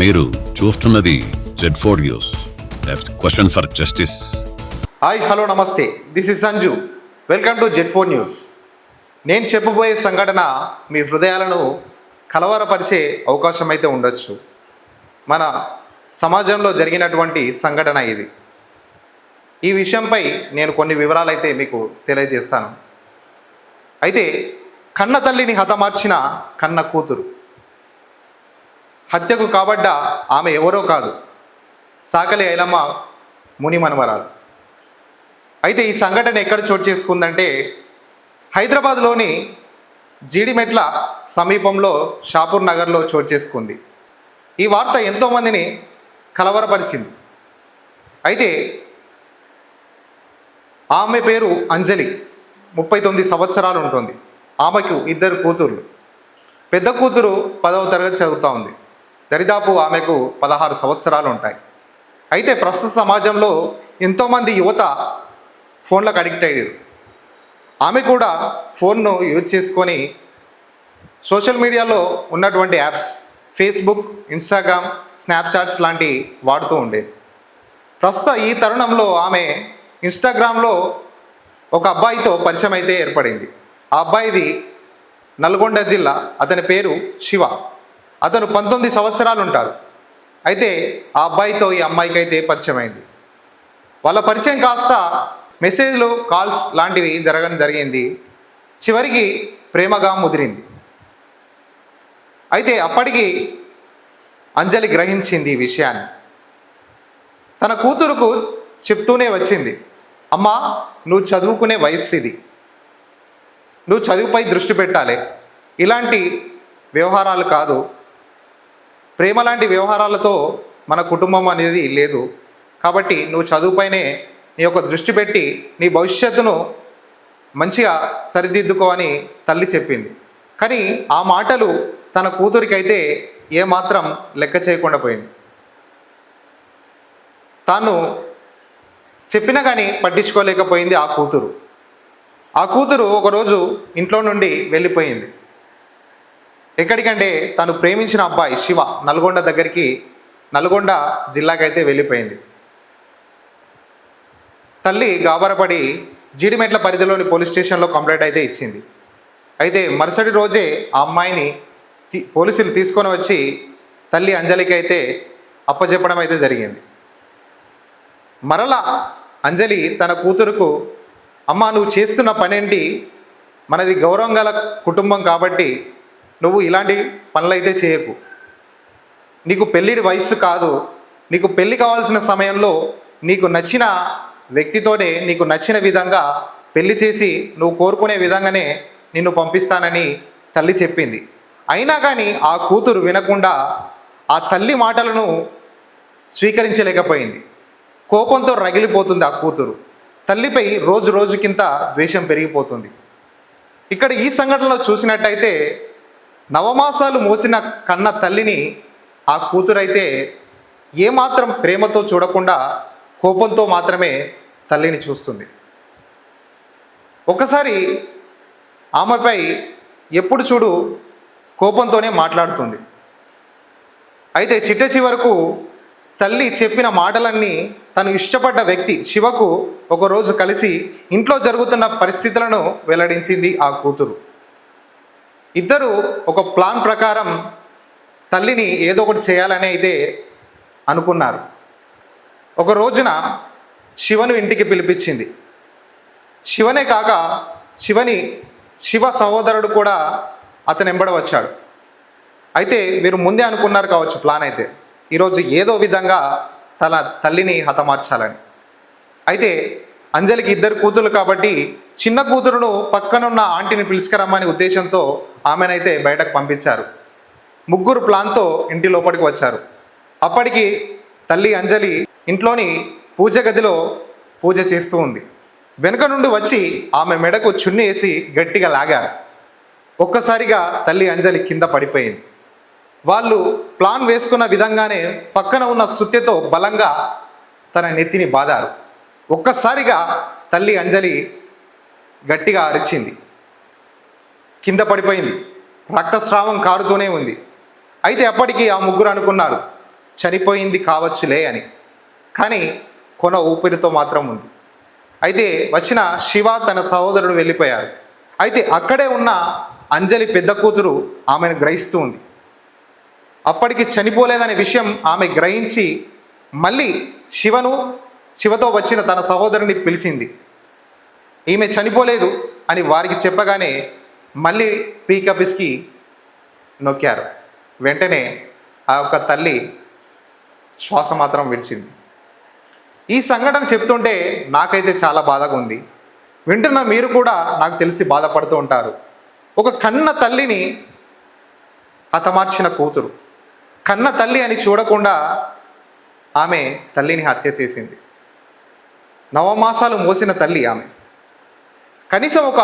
మీరు చూస్తున్నది Z four news question for justice hi hello నమస్తే this is Sanju welcome to Z four news నేను చెప్పబోయే సంఘటన మీ హృదయాలను కలవరపరిచే అవకాశం అయితే ఉండొచ్చు. మన సమాజంలో జరిగినటువంటి సంఘటన ఇది. ఈ విషయంపై నేను కొన్ని వివరాలు అయితే మీకు తెలియజేస్తాను. అయితే కన్న తల్లిని హతమార్చిన కన్న కూతురు. హత్యకు కాబడ్డ ఆమె ఎవరో కాదు. సాకలి ఐలమ్మ ముని మనవరాలు. అయితే ఈ సంఘటన ఎక్కడ చోటు చేసుకుందంటే హైదరాబాద్లోని జీడిమెట్ల సమీపంలో షాపూర్ నగర్లో చోటు చేసుకుంది. ఈ వార్త ఎంతోమందిని కలవరపరిచింది. అయితే ఆమె పేరు అంజలి ముప్పై తొమ్మిది సంవత్సరాలు ఉంటుంది. ఆమెకు ఇద్దరు కూతుర్లు. పెద్ద కూతురు పదవ తరగతి చదువుతూ ఉంది. దరిదాపు ఆమెకు పదహారు సంవత్సరాలు ఉంటాయి. అయితే ప్రస్తుత సమాజంలో ఎంతోమంది యువత ఫోన్లకు అడిక్ట్ అయ్యారు. ఆమె కూడా ఫోన్ను యూజ్ చేసుకొని సోషల్ మీడియాలో ఉన్నటువంటి యాప్స్ ఫేస్బుక్ ఇన్స్టాగ్రామ్ స్నాప్చాట్స్ లాంటి వాడుతూ ఉండేది. ప్రస్తుత ఈ తరుణంలో ఆమె ఇన్స్టాగ్రామ్లో ఒక అబ్బాయితో పరిచయం అయితే ఏర్పడింది. ఆ అబ్బాయిది నల్గొండ జిల్లా అతని పేరు శివ. అతను పంతొమ్మిది సంవత్సరాలు ఉంటాడు. అయితే ఆ అబ్బాయితో ఈ అమ్మాయికి అయితే పరిచయం అయింది వాళ్ళ పరిచయం కాస్త మెసేజ్లు కాల్స్ లాంటివి జరగడం జరిగింది. చివరికి ప్రేమగా ముదిరింది. అయితే అప్పటికి అంజలి గ్రహించింది ఈ విషయాన్ని. తన కూతురుకు చెప్తూనే వచ్చింది అమ్మా నువ్వు చదువుకునే వయస్సు ఇది. నువ్వు చదువుపై దృష్టి పెట్టాలి. ఇలాంటి వ్యవహారాలు కాదు. ప్రేమ లాంటి వ్యవహారాలతో మన కుటుంబం అనేది లేదు. కాబట్టి నువ్వు చదువుపైనే నీ యొక్క దృష్టి పెట్టి నీ భవిష్యత్తును మంచిగా సరిదిద్దుకో అని తల్లి చెప్పింది. కానీ ఆ మాటలు తన కూతురికైతే ఏమాత్రం లెక్క చేయకుండా పోయింది. తాను చెప్పినా కానీ పట్టించుకోలేకపోయింది ఆ కూతురు. ఆ కూతురు ఒకరోజు ఇంట్లో నుండి వెళ్ళిపోయింది. ఎక్కడికంటే తను ప్రేమించిన అబ్బాయి శివ నల్గొండ దగ్గరికి నల్గొండ జిల్లాకైతే వెళ్ళిపోయింది. తల్లి గాబరపడి జీడిమెట్ల పరిధిలోని పోలీస్ స్టేషన్లో కంప్లైంట్ అయితే ఇచ్చింది. అయితే మరుసటి రోజే ఆ అమ్మాయిని పోలీసులు తీసుకొని వచ్చి తల్లి అంజలికి అయితే అప్పచెప్పడం అయితే జరిగింది. మరలా అంజలి తన కూతురుకు అమ్మ నువ్వు చేస్తున్న పనేంటి? మనది గౌరవం గల కుటుంబం కాబట్టి నువ్వు ఇలాంటి పనులైతే చేయకు. నీకు పెళ్ళిడి వయస్సు కాదు. నీకు పెళ్ళి కావాల్సిన సమయంలో నీకు నచ్చిన వ్యక్తితోనే నీకు నచ్చిన విధంగా పెళ్ళి చేసి నువ్వు కోరుకునే విధంగానే నిన్ను పంపిస్తానని తల్లి చెప్పింది. అయినా కానీ ఆ కూతురు వినకుండా ఆ తల్లి మాటలను స్వీకరించలేకపోయింది. కోపంతో రగిలిపోతుంది ఆ కూతురు. తల్లిపై రోజు రోజుకింత ద్వేషం పెరిగిపోతుంది. ఇక్కడ ఈ సంఘటనలో చూసినట్టయితే నవమాసాలు మోసిన కన్న తల్లిని ఆ కూతురైతే ఏమాత్రం ప్రేమతో చూడకుండా కోపంతో మాత్రమే తల్లిని చూస్తుంది. ఒకసారి ఆమెపై ఎప్పుడు చూడు కోపంతోనే మాట్లాడుతుంది. అయితే చిట్ట చివరకు తల్లి చెప్పిన మాటలన్నీ తను ఇష్టపడ్డ వ్యక్తి శివకు ఒకరోజు కలిసి ఇంట్లో జరుగుతున్న పరిస్థితులను వెల్లడించింది ఆ కూతురు. ఇద్దరు ఒక ప్లాన్ ప్రకారం తల్లిని ఏదో ఒకటి చేయాలని అయితే అనుకున్నారు. ఒక రోజున శివను ఇంటికి పిలిపించింది. శివనే కాక శివని శివ సహోదరుడు కూడా అతను ఎంబడ వచ్చాడు. అయితే మీరు ముందే అనుకున్నారు కావచ్చు ప్లాన్ అయితే. ఈరోజు ఏదో విధంగా తన తల్లిని హతమార్చాలని. అయితే అంజలికి ఇద్దరు కూతురు కాబట్టి చిన్న కూతురును పక్కనున్న ఆంటీని పిలుచుకురమ్మని ఉద్దేశంతో ఆమెనైతే బయటకు పంపించారు. ముగ్గురు ప్లాన్తో ఇంటి లోపలికి వచ్చారు. అప్పటికి తల్లి అంజలి ఇంట్లోని పూజ గదిలో పూజ చేస్తూ ఉంది. వెనుక నుండి వచ్చి ఆమె మెడకు చున్ని వేసి గట్టిగా లాగారు. ఒక్కసారిగా తల్లి అంజలి కింద పడిపోయింది. వాళ్ళు ప్లాన్ వేసుకున్న విధంగానే పక్కన ఉన్న సుత్తెతో బలంగా తన నెత్తిని బాదారు. ఒక్కసారిగా తల్లి అంజలి గట్టిగా అరిచింది. కింద పడిపోయింది. రక్తస్రావం కారుతూనే ఉంది. అయితే అప్పటికి ఆ ముగ్గురు అనుకున్నారు చనిపోయింది కావచ్చులే అని. కానీ కొన ఊపిరితో మాత్రం ఉంది. అయితే వచ్చిన శివ తన సహోదరుడు వెళ్ళిపోయారు. అయితే అక్కడే ఉన్న అంజలి పెద్ద కూతురు ఆమెను గ్రహిస్తూ ఉంది. అప్పటికి చనిపోలేదనే విషయం ఆమె గ్రహించి మళ్ళీ శివను శివతో వచ్చిన తన సహోదరుని పిలిచింది. ఈమె చనిపోలేదు అని వారికి చెప్పగానే మళ్ళీ పీకపిస్కి నొక్కారు. వెంటనే ఆ యొక్క తల్లి శ్వాస మాత్రం విడిచింది. ఈ సంఘటన చెప్తుంటే నాకైతే చాలా బాధగా ఉంది. వింటున్న మీరు కూడా నాకు తెలిసి బాధపడుతూ ఉంటారు. ఒక కన్న తల్లిని హతమార్చిన కూతురు. కన్న తల్లి అని చూడకుండా ఆమె తల్లిని హత్య చేసింది. నవమాసాలు మోసిన తల్లి ఆమె. కనీసం ఒక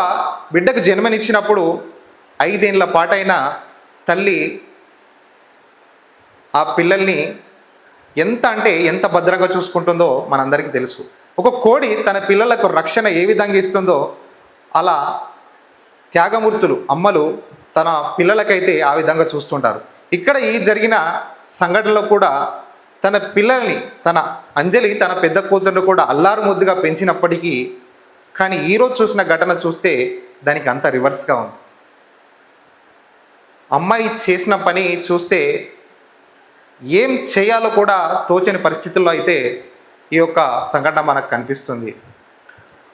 బిడ్డకు జన్మనిచ్చినప్పుడు ఐదేళ్ళ పాటైన తల్లి ఆ పిల్లల్ని ఎంత అంటే ఎంత భద్రంగా చూసుకుంటుందో మనందరికీ తెలుసు. ఒక కోడి తన పిల్లలకు రక్షణ ఏ విధంగా ఇస్తుందో అలా త్యాగమూర్తులు అమ్మలు తన పిల్లలకైతే ఆ విధంగా చూస్తుంటారు. ఇక్కడ ఈ జరిగిన సంఘటనలో కూడా తన పిల్లల్ని తన అంజలి తన పెద్ద కూతురు కూడా అల్లారు ముద్దుగా పెంచినప్పటికీ కానీ ఈరోజు చూసిన ఘటన చూస్తే దానికి అంత రివర్స్గా ఉంది. అమ్మాయి చేసిన పని చూస్తే ఏం చేయాలో కూడా తోచని పరిస్థితుల్లో అయితే ఈ యొక్క సంఘటన మనకు కనిపిస్తుంది.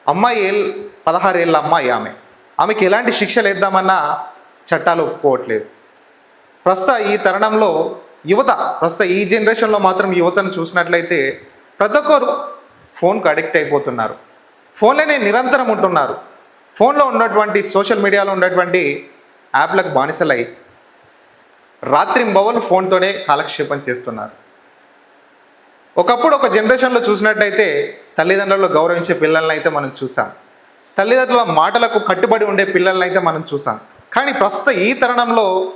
అమ్మాయి ఏల్ పదహారేళ్ళ అమ్మాయి ఆమె. ఆమెకి ఎలాంటి శిక్షలు వేద్దామన్నా చట్టాలు ఒప్పుకోవట్లేదు. ప్రస్తుత ఈ తరుణంలో యువత ప్రస్తుత ఈ జనరేషన్లో మాత్రం యువతను చూసినట్లయితే ప్రతి ఒక్కరు ఫోన్కు అడిక్ట్ అయిపోతున్నారు. ఫోన్లోనే నిరంతరం ఉంటున్నారు. ఫోన్లో ఉన్నటువంటి సోషల్ మీడియాలో ఉన్నటువంటి యాప్లకు బానిసలై రాత్రింబవలు ఫోన్తోనే కాలక్షేపం చేస్తున్నారు. ఒకప్పుడు ఒక జనరేషన్లో చూసినట్టయితే తల్లిదండ్రులు గౌరవించే పిల్లల్ని అయితే మనం చూసాం. తల్లిదండ్రుల మాటలకు కట్టుబడి ఉండే పిల్లల్ని అయితే మనం చూసాం. కానీ ప్రస్తుత ఈ తరుణంలో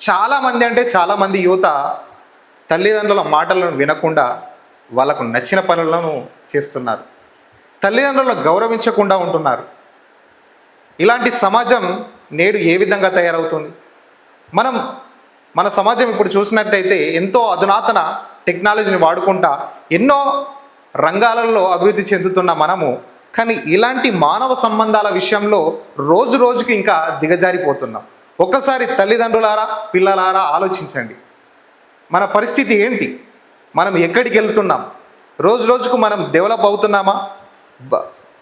చాలామంది అంటే చాలామంది యువత తల్లిదండ్రుల మాటలను వినకుండా వాళ్ళకు నచ్చిన పనులను చేస్తున్నారు. తల్లిదండ్రులను గౌరవించకుండా ఉంటున్నారు. ఇలాంటి సమాజం నేడు ఏ విధంగా తయారవుతుంది? మనం మన సమాజం ఇప్పుడు చూసినట్టయితే ఎంతో అధునాతన టెక్నాలజీని వాడుకుంటా ఎన్నో రంగాలలో అభివృద్ధి చెందుతున్న మనము. కానీ ఇలాంటి మానవ సంబంధాల విషయంలో రోజు రోజుకి ఇంకా దిగజారిపోతున్నాం. ఒక్కసారి తల్లిదండ్రులారా పిల్లలారా ఆలోచించండి. మన పరిస్థితి ఏంటి? మనం ఎక్కడికి వెళ్తున్నాం? రోజు రోజుకు మనం డెవలప్ అవుతున్నామా?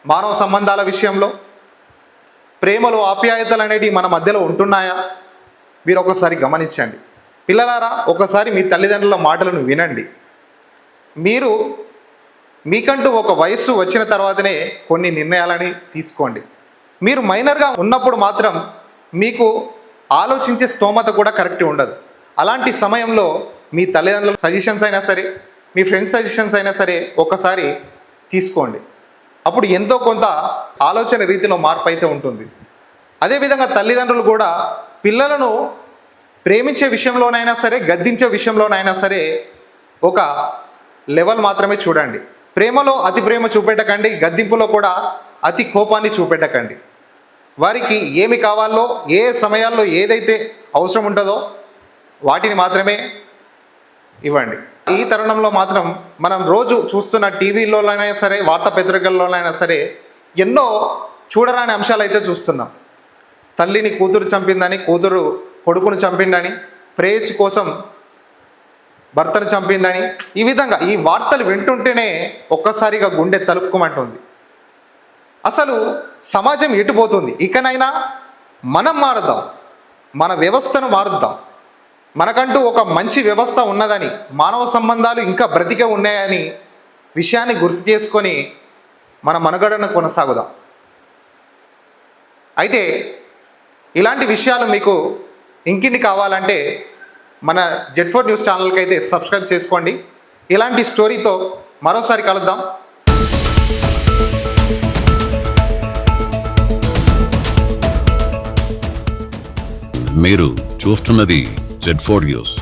మానవ సంబంధాల విషయంలో? ప్రేమలు ఆప్యాయతలు అనేవి మన మధ్యలో ఉంటున్నాయా? మీరు ఒకసారి గమనించండి. పిల్లలారా ఒకసారి మీ తల్లిదండ్రుల మాటలను వినండి. మీరు మీకంటూ ఒక వయస్సు వచ్చిన తర్వాతనే కొన్ని నిర్ణయాలని తీసుకోండి. మీరు మైనర్గా ఉన్నప్పుడు మాత్రం మీకు ఆలోచించే స్తోమత కూడా కరెక్ట్ ఉండదు. అలాంటి సమయంలో మీ తల్లిదండ్రుల సజెషన్స్ అయినా సరే మీ ఫ్రెండ్స్ సజెషన్స్ అయినా సరే ఒకసారి తీసుకోండి. అప్పుడు ఎంతో కొంత ఆలోచన రీతిలో మార్పు అయితే ఉంటుంది. అదేవిధంగా తల్లిదండ్రులు కూడా పిల్లలను ప్రేమించే విషయంలోనైనా సరే గద్దించే విషయంలోనైనా సరే ఒక లెవెల్ మాత్రమే చూడండి. ప్రేమలో అతి ప్రేమ చూపెట్టకండి గద్దింపులో కూడా అతి కోపాన్ని చూపెట్టకండి. వారికి ఏమి కావాలో ఏ సమయాల్లో ఏదైతే అవసరం ఉంటుందో వాటిని మాత్రమే ఇవ్వండి. ఈ తరుణంలో మాత్రం మనం రోజు చూస్తున్న టీవీలోనైనా సరే వార్తాపత్రికల్లోనైనా సరే ఎన్నో చూడరాని అంశాలు అయితే చూస్తున్నాం. తల్లిని కూతురు చంపిందని కూతురు కొడుకును చంపిందని ప్రేయసి కోసం భర్తను చంపిందని ఈ విధంగా ఈ వార్తలు వింటుంటేనే ఒక్కసారిగా గుండె తలుపుకోమంటుంది అసలు సమాజం ఎటుపోతుంది ఇకనైనా మనం మారుద్దాం. మన వ్యవస్థను మారుద్దాం. మనకంటూ ఒక మంచి వ్యవస్థ ఉన్నదని మానవ సంబంధాలు ఇంకా బ్రతికే ఉన్నాయని విషయాన్ని గుర్తు చేసుకొని మన మనుగడను కొనసాగుదాం. అయితే ఇలాంటి విషయాలు మీకు ఇంకిన్ని కావాలంటే మన జెడ్ ఫోర్ న్యూస్ ఛానల్కి అయితే సబ్స్క్రైబ్ చేసుకోండి. ఇలాంటి స్టోరీతో మరోసారి కలుద్దాం. మీరు చూస్తున్నది జెడ్ ఫోర్ న్యూస్